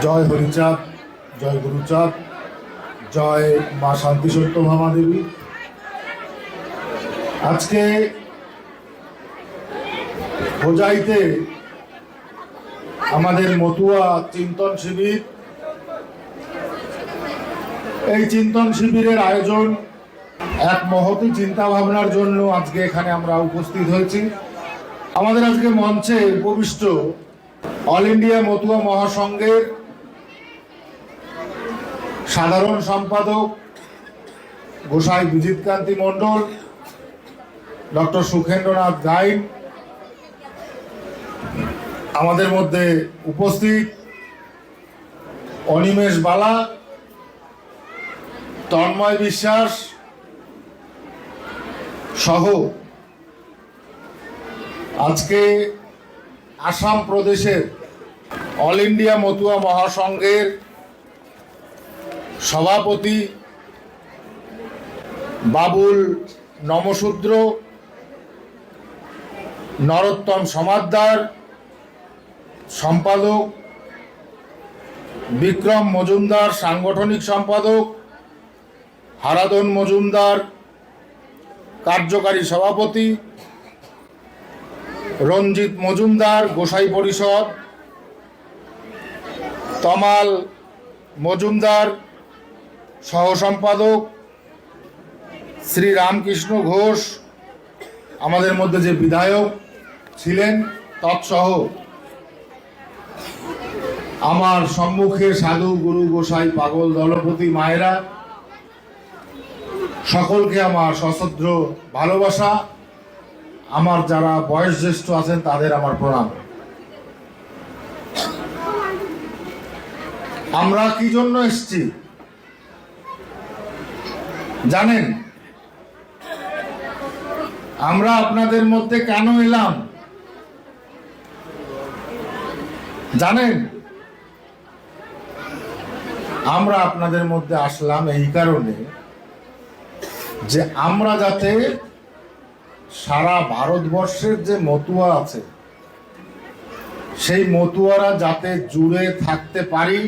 জয় হরিচাঁদ, জয় গুরুচাঁদ, জয় মা শান্তি সত্য ভামা দেবী আজকে হোজাইতে আমাদের মতুয়া চিন্তন শিবির। এই চিন্তন শিবিরের আয়োজন এক মহতি চিন্তা ভাবনার জন্য আজকে এখানে আমরা উপস্থিত হয়েছি। আমাদের আজকে মঞ্চে উপবিষ্ট অল ইন্ডিয়া মতুয়া মহাসংঘের সাধারণ সম্পাদক গোসাই বিজিত কান্তি মণ্ডল, ডক্টর সুখেন্দ্রনাথ গাইড, আমাদের মধ্যে উপস্থিত অনিমেষ বালা, তন্ময় বিশ্বাস সহ আজকে আসাম প্রদেশের অল ইন্ডিয়া মতুয়া মহাসংঘের সভাপতি বাবুল নমশূদ্র নরোত্তম সমাদ্দার, সম্পাদক বিক্রম মজুমদার, সাংগঠনিক সম্পাদক হারাদন মজুমদার, কার্যকারী সভাপতি রঞ্জিত মজুমদার, গোসাই পরিষদ, তমাল মজুমদার সহ সম্পাদক শ্রী রামকৃষ্ণ ঘোষ, আমাদের মধ্যে যে বিধায়ক ছিলেন, তৎসহ আমার সম্মুখে সাধু গুরু গোসাই পাগল দলপতি মায়েরা, সকলকে আমার সশ্রদ্ধ ভালোবাসা, আমার যারা বয়স জ্যেষ্ঠ আছেন তাদের আমার প্রণাম। আমরা কি জন্য এসছি? জানেন, আমরা আপনাদের মধ্যে কেন এলাম? জানেন, আমরা আপনাদের মধ্যে আসলাম এই কারণে যে আমরা যাতে সারা ভারতবর্ষের যে মতুয়া আছে, সেই মতুয়ারা যাতে জুড়ে থাকতে পারি,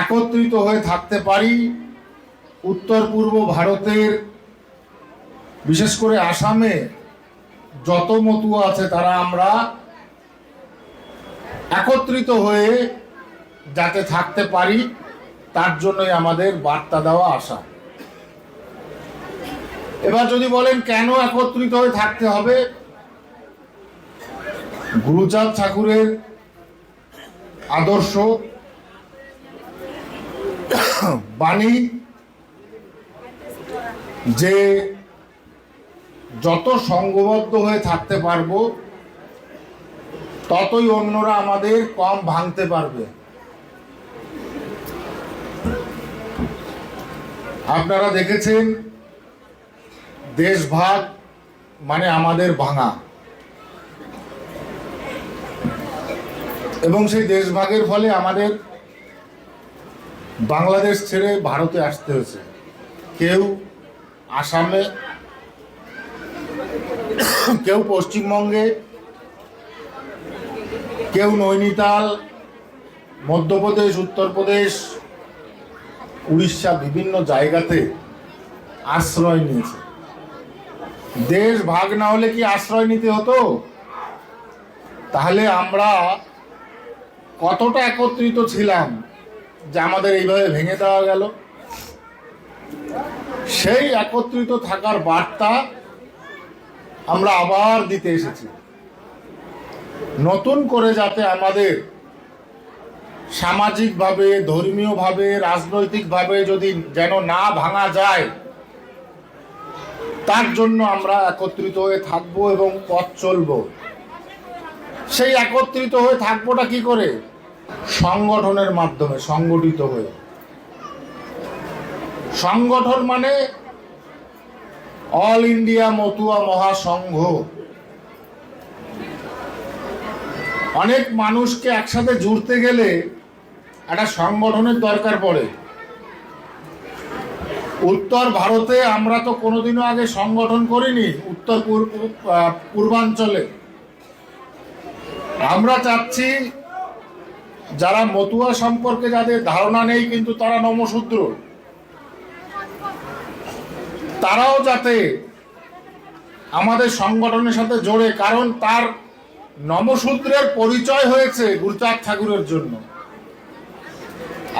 একত্রিত হয়ে থাকতে পারি উত্তর পূর্ব ভারতের, বিশেষ করে আসামে যত মতুয়া আছে তারা আমরা একত্রিত হয়ে যাতে থাকতে পারি, তার জন্যই আমাদের বার্তা দেওয়া আসা এবার যদি বলেন কেন একত্রিত হয়ে থাকতে হবে গুরুচাঁদ ঠাকুরের আদর্শ বাণী যে যত সঙ্গবদ্ধ হয়ে থাকতে পারব, ততই অন্যরা আমাদের কম ভাঙতে পারবে। আপনারা দেখেছেন, দেশভাগ মানে আমাদের ভাঙা। এবং সেই দেশভাগের ফলে আমাদের বাংলাদেশ ছেড়ে ভারতে আসতে হয়েছে। কেউ আসামে কেউ পশ্চিমবঙ্গে, কেউ নৈনিতাল, মধ্যপ্রদেশ, উত্তরপ্রদেশ, উড়িষ্যা বিভিন্ন জায়গাতে আশ্রয় নিয়েছে। দেশ ভাগ না হলে কি আশ্রয় নিতে হতো? তাহলে আমরা কতটা একত্রিত ছিলাম যে আমাদের এইভাবে ভেঙে দেওয়া গেল? সেই একত্রিত থাকার বার্তা আমরা আবার দিতে এসেছি। নতুন করে যাতে আমাদের সামাজিকভাবে, ধর্মীয়ভাবে, রাজনৈতিকভাবে যদি যেন না ভাঙা যায়, তার জন্য আমরা একত্রিত হয়ে থাকব এবং পথ চলবো। সেই একত্রিত হয়ে থাকবোটা কি করে? সংগঠনের মাধ্যমে, সংগঠিত হয়ে। সংগঠন মানে অল ইন্ডিয়া মতুয়া মহাসংঘ অনেক মানুষকে একসাথে জুড়তে গেলে একটা সংগঠনের দরকার পড়ে। উত্তর ভারতে আমরা তো কোনোদিনও আগে সংগঠন করিনি, উত্তর পূর্ব পূর্বাঞ্চলে। আমরা চাচ্ছি যারা মতুয়া সম্পর্কে যাদের ধারণা নেই কিন্তু তারা নমশূদ্র। তারাও যাতে আমাদের সংগঠনের সাথে জোরে কারণ তার নমশূদ্রের পরিচয় হয়েছে গুরুচাঁদ ঠাকুরের জন্য।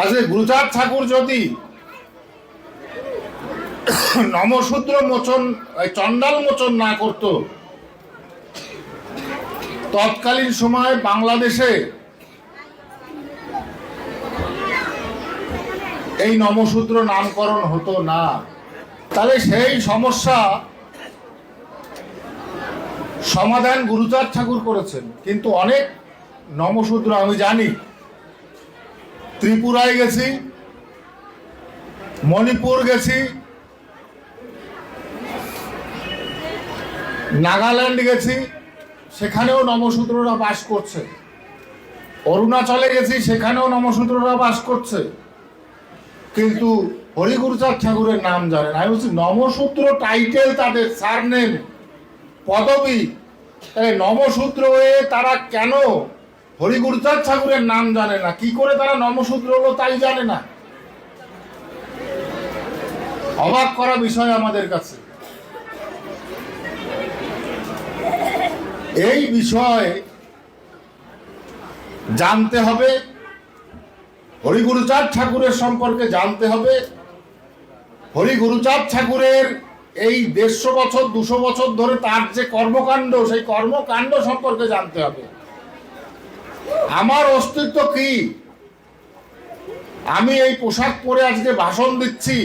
আজকে গুরুচাঁদ ঠাকুর যদি নমশূদ্র মোচন, এই চণ্ডাল মোচন না করত, তৎকালীন সময়ে বাংলাদেশে এই নমসূত্র নামকরণ হতো না। তাহলে সেই সমস্যা সমাধান গুরুচাঁদ ঠাকুর করেছেন। কিন্তু অনেক নমশূদ্র আমি জানি, ত্রিপুরায় গেছি, মণিপুর গেছি, নাগাল্যান্ড গেছি, সেখানেও নমশূদ্ররা বাস করছে। অরুণাচলে গেছি, সেখানেও নমশূদ্ররা বাস করছে। কিন্তু হরিগুরুচাঁদ ঠাকুরের নাম জানেন। আমি বলছি, নমসূত্র টাইটেল তাদের সারনেম পদবী। তাহলে নমসূত্র হয়ে তারা কেন হরিগুরুচাঁদ ঠাকুরের নাম জানে না? কি করে তারা নমসূত্র হলো তাই জানে না? অবাক করা বিষয় আমাদের কাছে। এই বিষয় জানতে হবে হরিগুরুচাঁদ ঠাকুরের সম্পর্কে জানতে হবে। হরিগুরুচাঁদ ঠাকুরের এই দেড়শো বছর, দুশো বছর ধরে তার যে কর্মকাণ্ড, সেই কর্মকাণ্ড সম্পর্কে জানতে হবে। আমার অস্তিত্ব কি? আমি এই পোশাক পরে আজকে ভাষণ দিচ্ছি।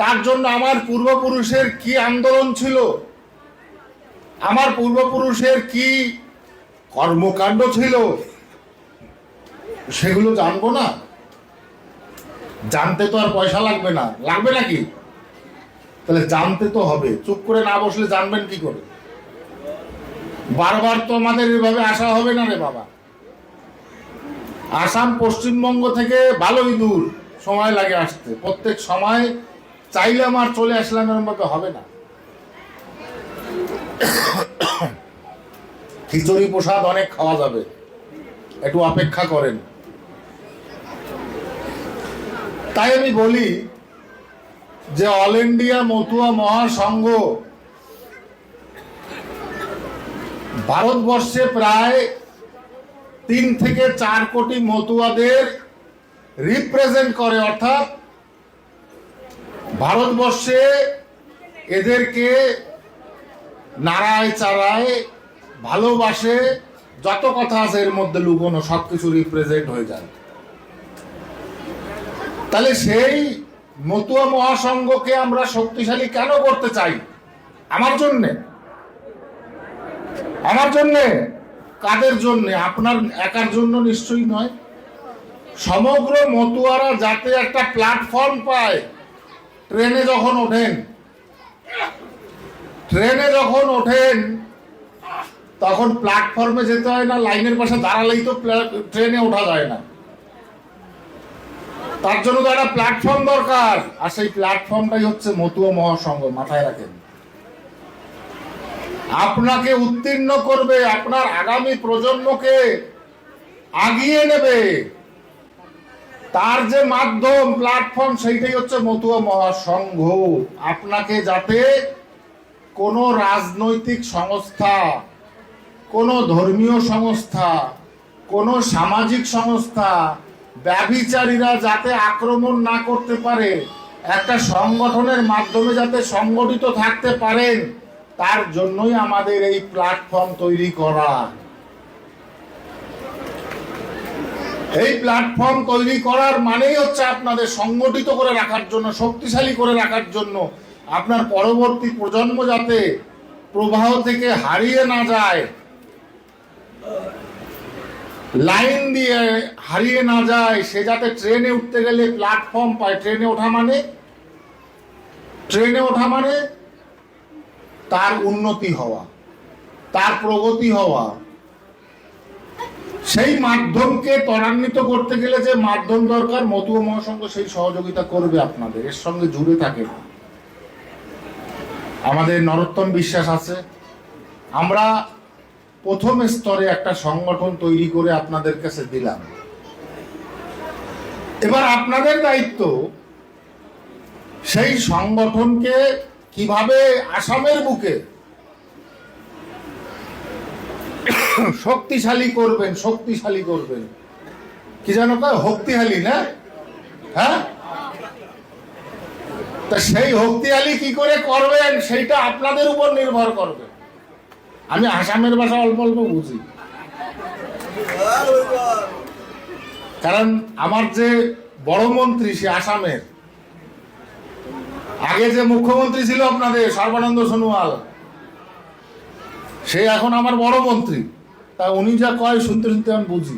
তার জন্য আমার পূর্বপুরুষের কি আন্দোলন ছিল? আমার পূর্বপুরুষের কি কর্মকাণ্ড ছিল? সেগুলো জানব না? জানতে তো আর পয়সা লাগবে না। লাগবে নাকি? তাহলে জানতে তো হবে। চুপ করে না বসলে জানবেন কি করে? বারবার তো আমাদের এভাবে আসা হবে না রে বাবা। আসাম পশ্চিমবঙ্গ থেকে ভালোই দূর। সময় লাগে আসতে। প্রত্যেক সময় চাইলে আমার চলে আসলাম এর মতো হবে না। খিচুড়ি প্রসাদ অনেক খাওয়া যাবে। একটু অপেক্ষা করেন। তাই আমি বলি যে অল ইন্ডিয়া মতুয়া মহাসংঘ ভারতবর্ষে প্রায় তিন থেকে চার কোটি মতুয়াদের রিপ্রেজেন্ট করে, অর্থাৎ ভারতবর্ষে এদেরকে নাড়ায় চাড়ায় ভালোবাসে, যত কথা আছে এর মধ্যে লুকোনো সবকিছু রিপ্রেজেন্ট হয়ে যায়। তাহলে সেই মতুয়া মহাসংঘকে আমরা শক্তিশালী কেন করতে চাই? আমার জন্যে। আমার জন্যে? কাদের জন্য? আপনার একার জন্য নিশ্চয়ই নয়। সমগ্র মতুয়ারা যাতে একটা প্ল্যাটফর্ম পায়, ট্রেনে যখন ওঠেন, ট্রেনে যখন ওঠেন, তখন প্ল্যাটফর্মে যেতে হয় না, লাইনের পাশে দাঁড়ালেই তো ট্রেনে ওঠা যায় না। তার জন্য তো একটা প্ল্যাটফর্ম দরকার। আর সেই প্ল্যাটফর্মটাই হচ্ছে মতুয়া মহাসংঘ, মাথায় রাখেন। আপনাকে উত্তীর্ণ করবে, আপনার আগামী প্রজন্মকে আগিয়ে নেবে। তার যে মাধ্যম প্ল্যাটফর্ম সেইটাই হচ্ছে মতুয়া মহাসংঘ। আপনাকে যাতে কোনো রাজনৈতিক সংস্থা, কোনো ধর্মীয় সংস্থা, কোনো সামাজিক সংস্থা ব্যভিচারীরা যাতে আক্রমণ না করতে পারে, একটা সংগঠনের মাধ্যমে যাতে সংগঠিত থাকতে পারেন, তার জন্যই আমাদের এই প্ল্যাটফর্ম তৈরি করা। এই প্ল্যাটফর্ম তৈরি করার মানেই হচ্ছে আপনাদের সংগঠিত করে রাখার জন্য, শক্তিশালী করে রাখার জন্য আপনার পরবর্তী প্রজন্ম যাতে প্রবাহ থেকে হারিয়ে না যায়। লাইন দিয়ে হারিয়ে না যায়, সে যাতে ট্রেনে উঠতে গেলে প্ল্যাটফর্ম পায়। ট্রেনে ওঠা মানে? ট্রেনে ওঠা মানে তার উন্নতি হওয়া, তার প্রগতি হওয়া। সেই মাধ্যমকে ত্বরান্বিত করতে গেলে যে মাধ্যম দরকার, মতুয়া মহাসংঘ সেই সহযোগিতা করবে আপনাদের। এর সঙ্গে জুড়ে থাকে আমাদের নরোত্তম বিশ্বাস আছে। আমরা প্রথম স্তরে একটা সংগঠন তৈরি করে আপনাদের কাছে দিলাম। এবার আপনাদের দায়িত্ব সেই সংগঠনকে কীভাবে আসামের বুকে শক্তিশালী করবেন শক্তিশালী করবেন। কি জানো কয়? শক্তিশালী না? হ্যাঁ? তা সেই শক্তিশালী কি করে করবেন, সেইটা আপনাদের উপর নির্ভর করবে। আমি আসামের ভাষা অল্প অল্প বুঝি। কারণ আমার যে বড় মন্ত্রী সে আসামের। আগে যে মুখ্যমন্ত্রী ছিল আপনাদের সর্বানন্দ সোনোয়াল, সে এখন আমার বড় মন্ত্রী। তা উনি যা কয় শুনতে শুনতে আমি বুঝি।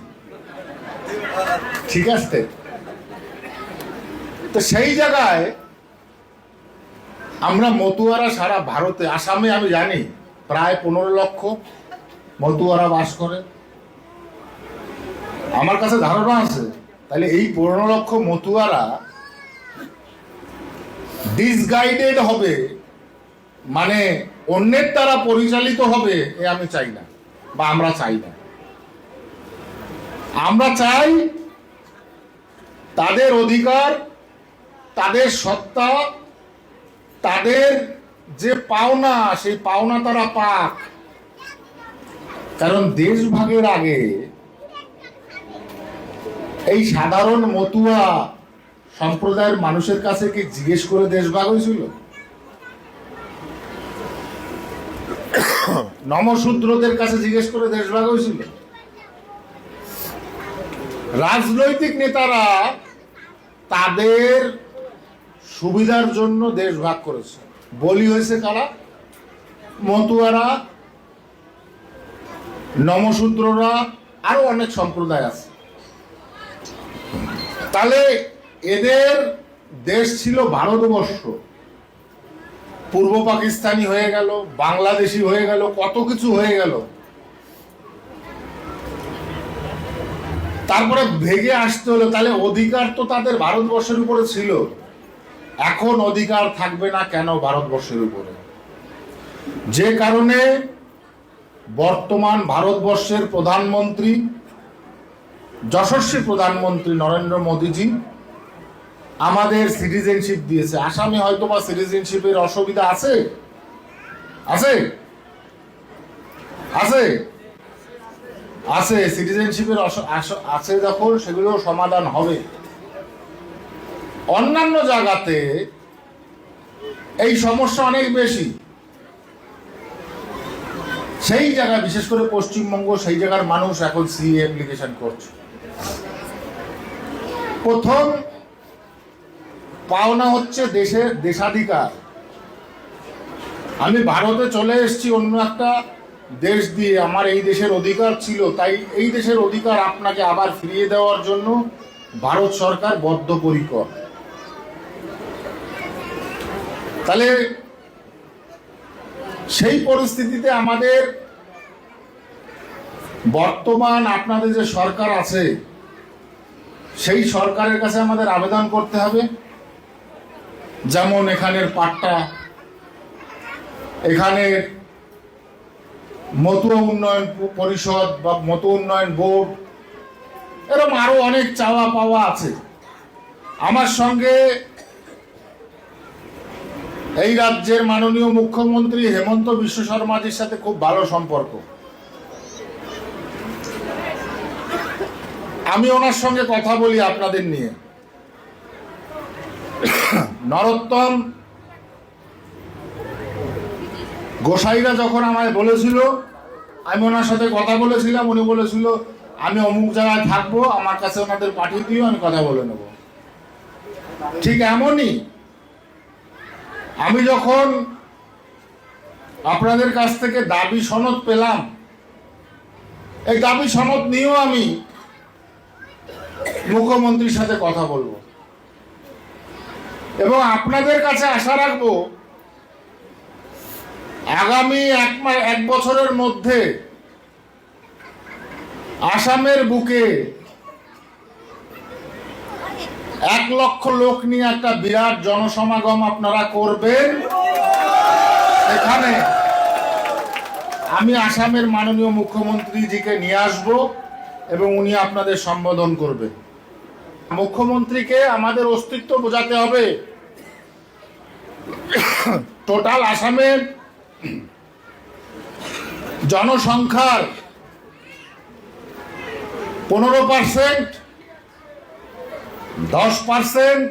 ঠিক আছে? তো সেই জায়গায় আমরা মতুয়ারা সারা ভারতে, আসামে আমি জানি প্রায় পনেরো লক্ষ মতুয়ারা বাস করে। আমার কাছে ধারণা আছে, তাহলে এই পনেরো লক্ষ মতুয়ারা ডিসগাইডেড হবে মানে অন্যের দ্বারা পরিচালিত হবে, এ আমি চাই না, বা আমরা চাই না। আমরা চাই তাদের অধিকার, তাদের সত্তা, তাদের যে পাওনা, সেই পাওনা তারা পাক। কারণ দেশ ভাগের আগে এই সাধারণ মতুয়া সম্প্রদায়ের মানুষের কাছে কি জিজ্ঞেস করে দেশভাগ হয়েছিল? নমশূদ্রদের কাছে জিজ্ঞেস করে দেশভাগ হয়েছিল। রাজনৈতিক নেতারা তাদের সুবিধার জন্য দেশ ভাগ করেছে। বলি হয়েছে কারা? মতুয়ারা নমশূদ্ররা আরও অনেক সম্প্রদায় আছে। তাহলে এদের দেশ ছিল ভারতবর্ষ। পূর্ব পাকিস্তানি হয়ে গেল, বাংলাদেশি হয়ে গেল, কত কিছু হয়ে গেল। তারপরে ভেগে আসতে হলো, তাহলে অধিকার তো তাদের ভারতবর্ষের উপরে ছিল। এখন অধিকার থাকবে না কেন ভারতবর্ষের উপরে? যে কারণে বর্তমান ভারতবর্ষের প্রধানমন্ত্রী, যশস্বী প্রধানমন্ত্রী নরেন্দ্র মোদীজি আমাদের সিটিজেনশিপ দিয়েছে। আসামে হয়তো বা সিটিজেনশিপের অসুবিধা আছে? আছে? আছে? আছে, সিটিজেনশিপের আছে যখন সেগুলো সমাধান হবে। অন্যান্য জায়গাতে এই সমস্যা অনেক বেশি। সেই জায়গা বিশেষ করে পশ্চিমবঙ্গ, সেই জায়গার মানুষ এখন সি অ্যাপ্লিকেশন করছে। প্রথম পাওনা হচ্ছে দেশের দেশাধিকার। আমি ভারতে চলে এসেছি অন্য একটা দেশ দিয়ে। আমার এই দেশের অধিকার ছিল, তাই এই দেশের অধিকার আপনাকে আবার ফিরিয়ে দেওয়ার জন্য ভারত সরকার বদ্ধপরিকর। তাহলে সেই পরিস্থিতিতে আমাদের বর্তমান আপনাদের যে সরকার আছে, সেই সরকারের কাছে আমাদের আবেদন করতে হবে। যেমন এখানের পাট্টা, এখানের মতুয়া উন্নয়ন পরিষদ বা মতো উন্নয়ন বোর্ড, এরকম আরও অনেক চাওয়া পাওয়া আছে। আমার সঙ্গে এই রাজ্যের মাননীয় মুখ্যমন্ত্রী হেমন্ত বিশ্ব শর্মাজির সাথে খুব ভালো সম্পর্ক। আমি ওনার সঙ্গে কথা বলি আপনাদের নিয়ে। নরোত্তম গোসাইরা যখন আমায় বলেছিল, আমি ওনার সাথে কথা বলেছিলাম, উনি বলেছিল, আমি অমুক জায়গায় থাকব, আমার কাছে ওনাদের পাঠিয়ে দিও, আমি কথা বলে নেব। ঠিক এমনই আমি যখন আপনাদের কাছ থেকে দাবি সনদ পেলাম, এই দাবি সনদ নিয়েও আমি মুখ্যমন্ত্রীর সাথে কথা বলব। এবং আপনাদের কাছে আশা রাখব, আগামী এক এক বছরের মধ্যে আসামের বুকে এক লক্ষ লোক নিয়ে একটা বিরাট জনসমাগম আপনারা করবেন। এখানে আমি আসামের মাননীয় মুখ্যমন্ত্রীজিকে নিয়ে আসব এবং উনি আপনাদের সম্বোধন করবেন। মুখ্যমন্ত্রীকে আমাদের অস্তিত্ব বোঝাতে হবে। টোটাল আসামের জনসংখ্যার পনেরো পার্সেন্ট দশ পার্সেন্ট।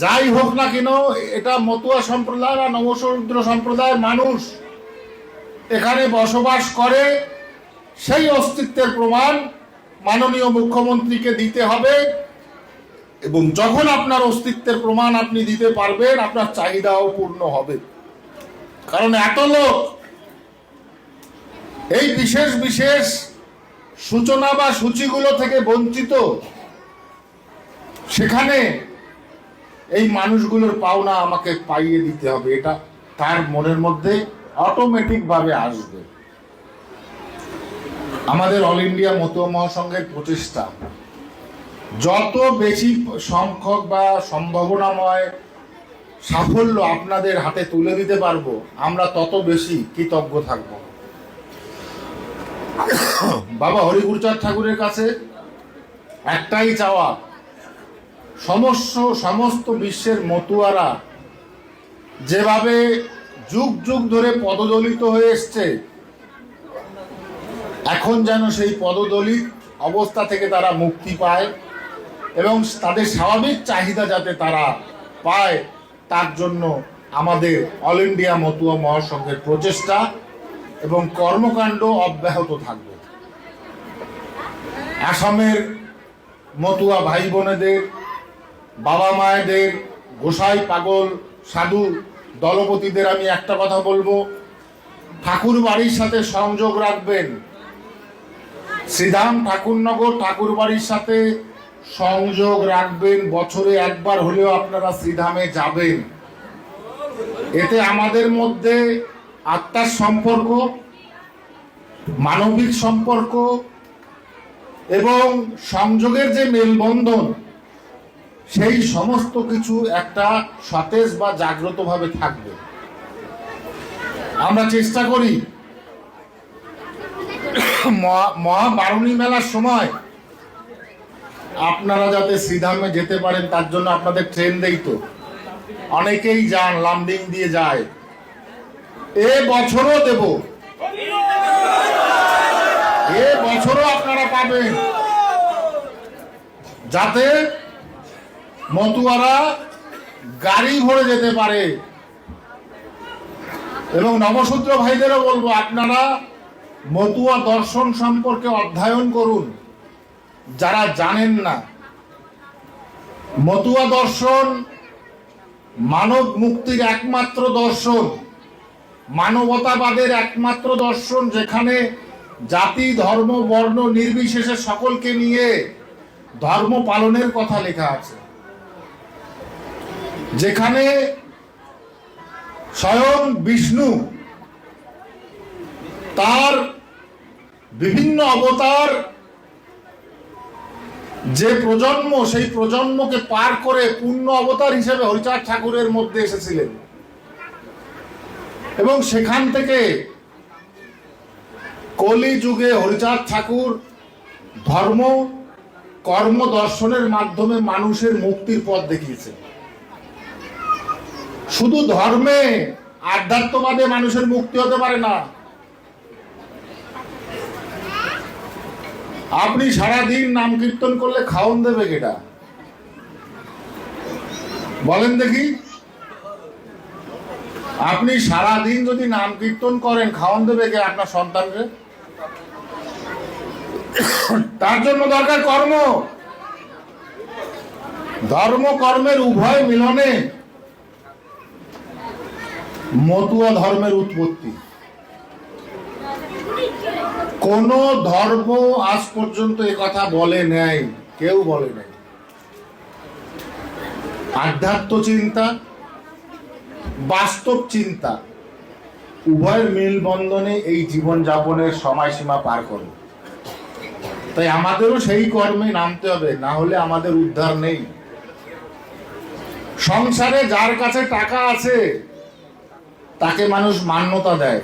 যাই হোক না কেন, এটা মতুয়া সম্প্রদায় বা নবসমুদ্র সম্প্রদায়ের মানুষ এখানে বসবাস করে, সেই অস্তিত্বের প্রমাণ মাননীয় মুখ্যমন্ত্রীকে দিতে হবে। এবং যখন আপনার অস্তিত্বের প্রমাণ আপনি দিতে পারবেন, আপনার চাহিদাও পূর্ণ হবে। কারণ এত লোক, এই বিশেষ বিশেষ সূচনা বা সূচিগুলো থেকে বঞ্চিত সেখানে এই মানুষগুলোর পাওনা আমাকে পাইয়ে দিতে হবে, এটা তার মনের মধ্যে অটোমেটিক ভাবে আসবে। আমাদের অল ইন্ডিয়া মতো মহাসংঘের প্রচেষ্টা যত বেশি সংখ্যক বা সম্ভাবনাময় সাফল্য আপনাদের হাতে তুলে দিতে পারব, আমরা তত বেশি কৃতজ্ঞ থাকব। বাবা হরিগুরচাঁদ ঠাকুরের কাছে একটাই চাওয়া সমস্ত সমস্ত বিশ্বের মতুয়ারা যেভাবে যুগ যুগ ধরে পদদলিত হয়ে এসছে, এখন যেন সেই পদদলিত অবস্থা থেকে তারা মুক্তি পায় এবং তাদের স্বাভাবিক চাহিদা যাতে তারা পায়, তার জন্য আমাদের অল ইন্ডিয়া মতুয়া মহাসংঘের প্রচেষ্টা এবং কর্মকাণ্ড অব্যাহত থাকবে। আসামের মতুয়া ভাই বোনেদের বাবা মায়েদের গোসাই, পাগল, সাধু, দলপতিদের আমি একটা কথা বলব। ঠাকুর বাড়ির সাথে সংযোগ রাখবেন। শ্রীধাম ঠাকুরনগর ঠাকুর বাড়ির সাথে সংযোগ রাখবেন। বছরে একবার হলেও আপনারা শ্রীধামে যাবেন। এতে আমাদের মধ্যে আত্মার সম্পর্ক, মানবিক সম্পর্ক এবং সংযোগের যে মেলবন্ধন সেই সমস্ত কিছু একটা সতেজ বা জাগ্রত ভাবে থাকবে। আমরা চেষ্টা করি। মহা- মহাবারুণী মেলার সময় আপনারা যাতে শ্রীধামে যেতে পারেন, তার জন্য আপনাদের ট্রেন দেই তো। অনেকেই যান, লামডিং দিয়ে যায়। এ বছরও দেব। এ বছরও আপনারা পাবেন। যাতে মতুয়ারা গাড়ি ভরে যেতে পারে। এবং নবসূত্র ভাইদেরও বলব, আপনারা মতুয়া দর্শন সম্পর্কে অধ্যয়ন করুন। যারা জানেন না, মতুয়া দর্শন মানব মুক্তির একমাত্র দর্শন, মানবতাবাদের একমাত্র দর্শন, যেখানে জাতি, ধর্ম, বর্ণ নির্বিশেষে সকলকে নিয়ে ধর্ম পালনের কথা লেখা আছে। যেখানে স্বয়ং বিষ্ণু তার বিভিন্ন অবতার যে প্রজন্ম, সেই প্রজন্মকে পার করে পূর্ণ অবতার হিসেবে হরিচাঁদ ঠাকুরের মধ্যে এসেছিলেন। এবং সেখান থেকে কলি যুগে হরিচাঁদ ঠাকুর ধর্ম, কর্ম দর্শনের মাধ্যমে মানুষের মুক্তির পথ দেখিয়েছে শুধু ধর্মে আধ্যাত্মবাদে মানুষের মুক্তি হতে পারে না। আপনি সারাদিন নাম কীর্তন করলে খাওন দেবে কেটা বলেন দেখি। আপনি সারাদিন যদি নাম কীর্তন করেন খাওয়ান দেবে কে আপনার সন্তানকে? তার জন্য দরকার কর্ম। ধর্ম কর্মের উভয় মিলনে মতুয়া ধর্মের উৎপত্তি। কোন ধর্ম আজ পর্যন্ত কথা বলে নাই, কেউ বলে নাই। আধ্যাত্ম চিন্তা, বাস্তব চিন্তা, উভয়ের মেলবন্ধনে এই জীবন যাপনের সময়সীমা পার করে। তাই আমাদেরও সেই কর্মে নামতে হবে, না হলে আমাদের উদ্ধার নেই। সংসারে যার কাছে টাকা আছে তাকে মানুষ মান্যতা দেয়।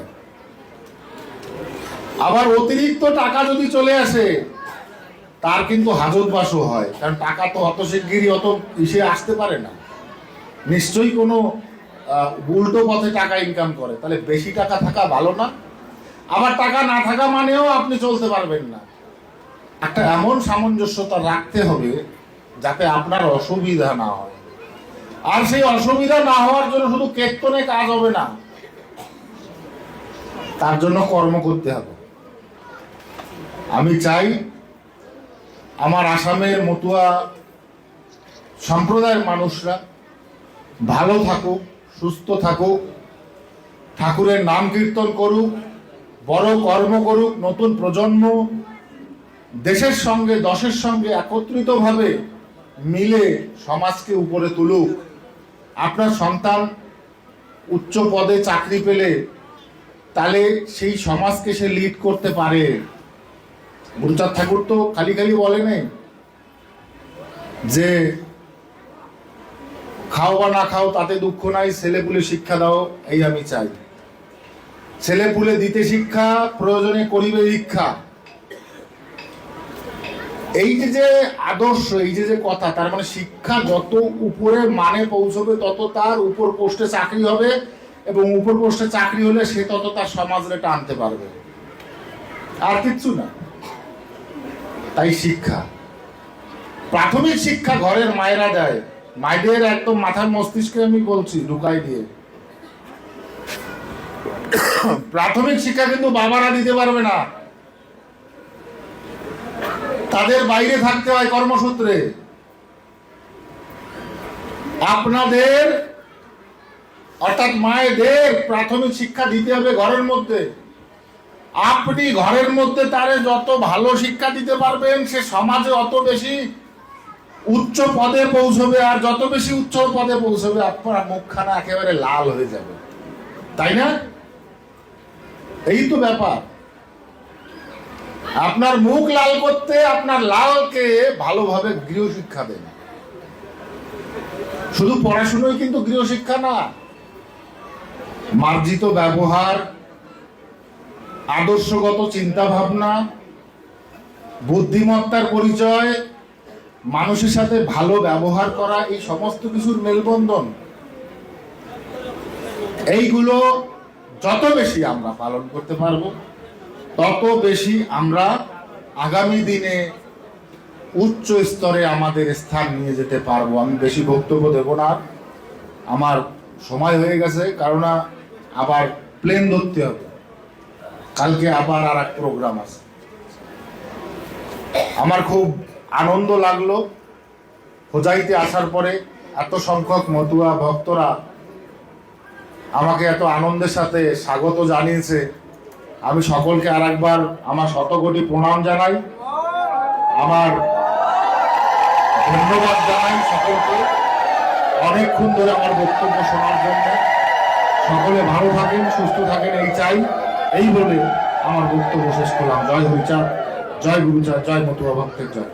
আবার অতিরিক্ত টাকা যদি চলে আসে, তার কিন্তু হাজত বাসও হয়, কারণ টাকা তো অত শিগগিরই অত ইসে আসতে পারে না। নিশ্চয়ই কোনো উল্টো পথে টাকা ইনকাম করে, তাহলে বেশি টাকা থাকা ভালো না। আবার টাকা না থাকা মানেও আপনি চলতে পারবেন না। একটা এমন সামঞ্জস্যতা রাখতে হবে যাতে আপনার অসুবিধা না হয়। আর সেই অসুবিধা না হওয়ার জন্য শুধু কেতনে কাজ হবে না। তার জন্য কর্ম করতে হবে। আমি চাই আমার আসামের মতুয়া সম্প্রদায়ের মানুষরা ভালো থাকুক, সুস্থ থাকুক, ঠাকুরের নাম কীর্তন করুক, বড় কর্ম করুক, নতুন প্রজন্ম দেশের সঙ্গে, দশের সঙ্গে একত্রিতভাবে মিলে সমাজকে উপরে তুলুক। আপনার সন্তান উচ্চ পদে চাকরি পেলে তাহলে সেই সমাজকে সে লিড করতে পারে। গুরুচাঁদ ঠাকুর তো খালি খালি বলে নেই যে, খাও বা না খাও, তাতে দুঃখ নাই, ছেলে পুলে শিক্ষা দাও, এই আমি চাই। ছেলে পুলে দিতে শিক্ষা, প্রয়োজনে করিবে শিক্ষা এই যে যে আদর্শ, এই যে যে কথা, তার মানে শিক্ষা যত উপরে মানে পৌঁছবে, তত তার উপর পোস্টে চাকরি হবে এবং উপর পোস্টে চাকরি হলে সে তত তার সমাজে টানতে পারবে। আর কিচ্ছু না। তাই শিক্ষা। প্রাথমিক শিক্ষা ঘরের মায়েরা দেয়। মায়েদের একদম মাথার মস্তিষ্কে আমি বলছি ঢুকাই দিয়ে। প্রাথমিক শিক্ষা কিন্তু বাবারা দিতে পারবে না। তাদের বাইরে থাকতে হয় কর্মসূত্রে। আপনাদের অর্থাৎ মায়েদের প্রাথমিক শিক্ষা দিতে হবে ঘরের মধ্যে। আপনি ঘরের মধ্যে তারে যত ভালো শিক্ষা দিতে পারবেন, সে সমাজে অত বেশি উচ্চ পদে পৌঁছবে আর যত বেশি উচ্চ পদে পৌঁছবে, আপনার মুখখানা একেবারে লাল হয়ে যাবে। তাই না? এই তো ব্যাপার। আপনার মুখ লাল করতে আপনার লালকে ভালোভাবে গৃহশিক্ষা দেন। শুধু পড়াশুনোই কিন্তু গৃহশিক্ষা না মার্জিত ব্যবহার, আদর্শগত চিন্তা ভাবনা বুদ্ধিমত্তার পরিচয়, মানুষের সাথে ভালো ব্যবহার করা, এই সমস্ত কিছুর মেলবন্ধন। এইগুলো যত বেশি আমরা পালন করতে পারব, তত বেশি আমরা আগামী দিনে উচ্চ স্তরে আমাদের স্থান নিয়ে যেতে পারব। আমি বেশি বক্তব্য দেব না। আমার সময় হয়ে গেছে কারণ আবার প্লেন ধরতে হবে। কালকে আবার আর এক প্রোগ্রাম আছে। আমার খুব আনন্দ লাগল। হোজাইতে আসার পরে এত সংখ্যক মতুয়া ভক্তরা আমাকে এত আনন্দের সাথে স্বাগত জানিয়েছে। আমি সকলকে আর একবার আমার শতকোটি প্রণাম জানাই। আমার ধন্যবাদ জানাই সকলকে। অনেকক্ষণ ধরে আমার বক্তব্য শোনার জন্য। সকলে ভালো থাকেন, সুস্থ থাকেন, এই চাই। এই বলে আমার বক্তব্য শেষ করলাম। জয় হরিচাঁদ জয় গুরুচার জয় মতুয়া ভক্তের জয়।